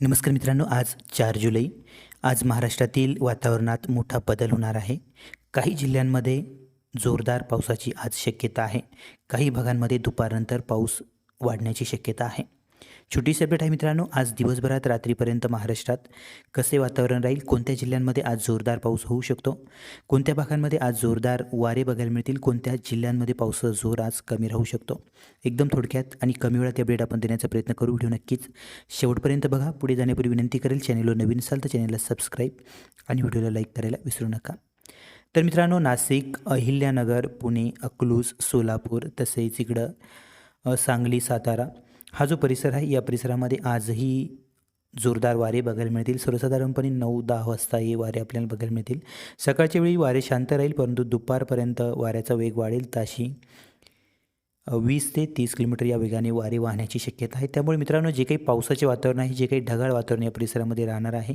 नमस्कार मित्रांनो आज चार जुलै. आज महाराष्ट्रातील वातावरणात मोठा बदल होणार आहे. काही जिल्ह्यांमध्ये जोरदार पावसाची आज शक्यता आहे. काही भागांमध्ये दुपारनंतर पाऊस वाढण्याची शक्यता आहे. छोटी सेपरेट आहे मित्रांनो. आज दिवसभरात रात्रीपर्यंत महाराष्ट्रात कसे वातावरण राहील? कोणत्या जिल्ह्यांमध्ये आज जोरदार पाऊस होऊ शकतो? कोणत्या भागांमध्ये आज जोरदार वारे बघायला मिळतील? कोणत्या जिल्ह्यांमध्ये पावसाचा जोर आज कमी राहू शकतो? एकदम थोडक्यात आणि कमी वेळात अपडेट आपण देण्याचा प्रयत्न करू. व्हिडिओ नक्कीच शेवटपर्यंत बघा. पुढे जाण्यापूर्वी विनंती करेल चॅनलवर नवीन असाल तर चॅनलला सबस्क्राईब आणि व्हिडिओला लाईक करायला विसरू नका. तर मित्रांनो नाशिक अहिल्यानगर पुणे अकलूज सोलापूर तसेच इकडं सांगली सातारा हा जो परिसर आहे या परिसरामध्ये आजही जोरदार वारे बघायला मिळतील. सर्वसाधारणपणे नऊ दहा वाजता हे वारे आपल्याला बघायला मिळतील. सकाळच्या वेळी वारे शांत राहील परंतु दुपारपर्यंत वाऱ्याचा वेग वाढेल. ताशी वीस ते तीस किलोमीटर या वेगाने वारे वाहण्याची शक्यता आहे. त्यामुळे मित्रांनो जे काही पावसाचे वातावरण आहे जे काही ढगाळ वातावरण या परिसरामध्ये राहणार आहे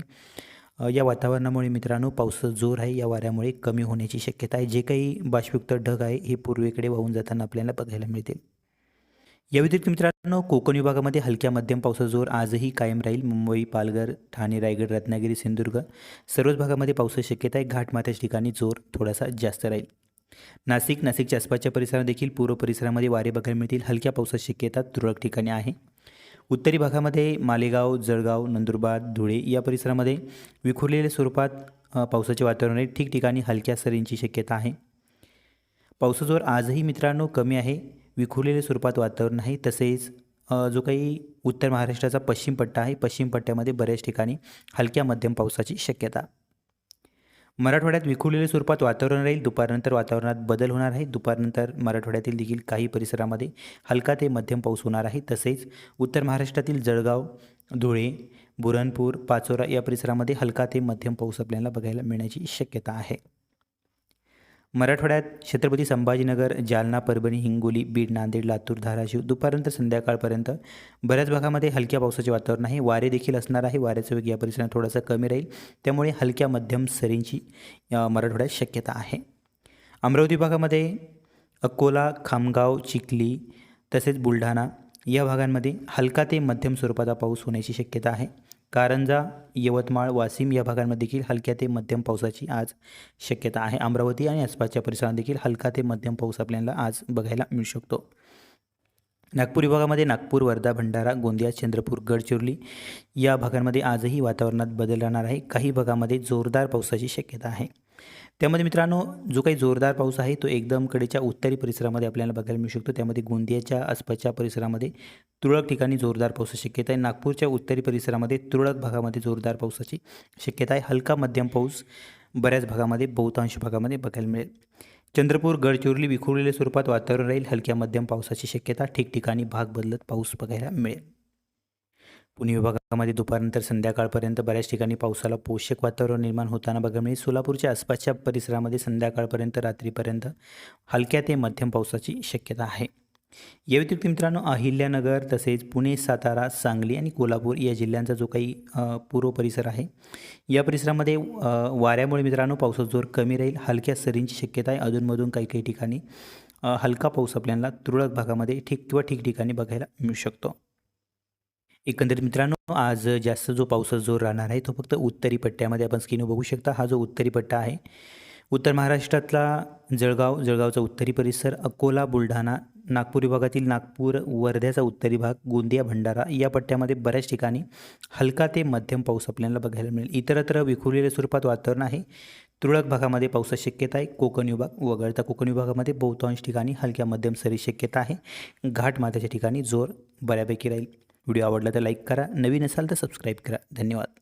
या वातावरणामुळे मित्रांनो पावसाचा जोर आहे. या वाऱ्यामुळे कमी होण्याची शक्यता आहे. जे काही बाष्पयुक्त ढग आहे हे पूर्वेकडे वाहून जाताना आपल्याला बघायला मिळतील. या व्यतिरिक्त मित्रांनो कोकण विभागामध्ये हलक्या मध्यम पावसाचा जोर आजही कायम राहील. मुंबई पालघर ठाणे रायगड रत्नागिरी सिंधुदुर्ग सर्वच भागामध्ये पावसाची शक्यता आहे. घाटमाथ्याच्या ठिकाणी जोर थोडासा जास्त राहील. नाशिक नाशिकच्या आसपासच्या परिसरात देखील पूर्व परिसरामध्ये वारे बघायला मिळतील. हलक्या पावसाची शक्यता तुरळक ठिकाणी आहे. उत्तरी भागामध्ये मालेगाव जळगाव नंदुरबार धुळे या परिसरामध्ये विखुरलेल्या स्वरूपात पावसाचे वातावरण आहे. ठिकठिकाणी हलक्या सरींची शक्यता आहे. पावसाजोर आजही मित्रांनो कमी आहे. विखुरलेल्या स्वरूपात वातावरण आहे. तसेच जो काही उत्तर महाराष्ट्राचा पश्चिम पट्टा आहे पश्चिम पट्ट्यामध्ये बऱ्याच ठिकाणी हलक्या मध्यम पावसाची शक्यता. मराठवाड्यात विखुरलेल्या स्वरूपात वातावरण राहील दुपारनंतर वातावरणात बदल होणार आहे. दुपारनंतर मराठवाड्यातील देखील काही परिसरामध्ये हलका ते मध्यम पाऊस होणार आहे. तसेच उत्तर महाराष्ट्रातील जळगाव धुळे बुरणपूर पाचोरा या परिसरामध्ये हलका ते मध्यम पाऊस आपल्याला बघायला मिळण्याची शक्यता आहे. मराठवाड्यात छत्रपती संभाजीनगर जालना परभणी हिंगोली बीड नांदेड लातूर धाराशिव दुपारनंतर संध्याकाळपर्यंत बऱ्याच भागामध्ये हलक्या पावसाचे वातावरण आहे. वारे देखील असणार आहे. वाऱ्याचा वेग या परिसरात थोडासा कमी राहील. त्यामुळे हलक्या मध्यम सरींची मराठवाड्यात शक्यता आहे. अमरावती भागामध्ये अकोला खामगाव चिखली तसेच बुलढाणा या भागांमध्ये हलका ते मध्यम स्वरूपाचा पाऊस होण्याची शक्यता आहे. कारंजा यवतमाळ वाशिम या भागांमध्ये देखील हलक्या ते मध्यम पावसाची आज शक्यता आहे. अमरावती आणि आसपासच्या परिसरात देखील हलका ते मध्यम पाऊस आपल्याला आज बघायला मिळू शकतो. नागपूर विभागामध्ये नागपूर वर्धा भंडारा गोंदिया चंद्रपूर गडचिरोली या भागांमध्ये आजही वातावरणात बदल राहणार आहे. काही भागामध्ये जोरदार पावसाची शक्यता आहे. त्यामध्ये मित्रांनो जो काही जोरदार पाऊस आहे तो एकदम कडेच्या उत्तरी परिसरामध्ये आपल्याला बघायला मिळू शकतो. त्यामध्ये गोंदियाच्या आसपासच्या परिसरामध्ये तुरळक ठिकाणी जोरदार पावसाची शक्यता आहे. नागपूरच्या उत्तरी परिसरामध्ये तुरळक भागामध्ये जोरदार पावसाची शक्यता आहे. हलका मध्यम पाऊस बऱ्याच भागामध्ये बहुतांश भागामध्ये बघायला मिळेल. चंद्रपूर गडचिरोली विखुरलेल्या स्वरूपात वातावरण राहील. हलक्या मध्यम पावसाची शक्यता ठिकठिकाणी भाग बदलत पाऊस बघायला मिळेल. पुणे विभागामध्ये दुपारनंतर संध्याकाळपर्यंत बऱ्याच ठिकाणी पावसाला पोषक वातावरण निर्माण होताना बघायला मिळेल. सोलापूरच्या आसपासच्या परिसरामध्ये संध्याकाळपर्यंत रात्रीपर्यंत हलक्या ते मध्यम पावसाची शक्यता आहे. या व्यतिरिक्त मित्रांनो अहिल्यानगर तसेच पुणे सातारा सांगली आणि कोल्हापूर या जिल्ह्यांचा जो काही पूर्व परिसर आहे या परिसरामध्ये वाऱ्यामुळे मित्रांनो पावसाचा जोर कमी राहील. हलक्या सरींची शक्यता आहे. अधूनमधून काही काही ठिकाणी हलका पाऊस आपल्याला तुरळक भागामध्ये ठीक किंवा ठिकठिकाणी बघायला मिळू शकतो. एकंदरीत मित्रांनो आज जास्त जो पावसाचा जोर राहणार आहे तो फक्त उत्तरी पट्ट्यामध्ये आपण स्क्रीनवर बघू शकता. हा जो उत्तरी पट्टा आहे उत्तर महाराष्ट्रातला जळगाव जळगावचा उत्तरी परिसर अकोला बुलढाणा नागपूर विभागातील नागपूर वर्ध्याचा उत्तरी भाग गोंदिया भंडारा या पट्ट्यामध्ये बऱ्याच ठिकाणी हलका ते मध्यम पाऊस आपल्याला बघायला मिळेल. इतरत्र विखुरलेल्या स्वरूपात वातावरण आहे. तुरळक भागामध्ये पावसाची शक्यता आहे. कोकण विभाग वगळता कोकण विभागामध्ये बहुतांश ठिकाणी हलक्या मध्यम सरी शक्यता आहे. घाट माथ्याच्या ठिकाणी जोर बऱ्यापैकी राहील. व्हिडिओ आवडला तर लाईक करा. नवीन असाल तर सबस्क्राईब करा. धन्यवाद.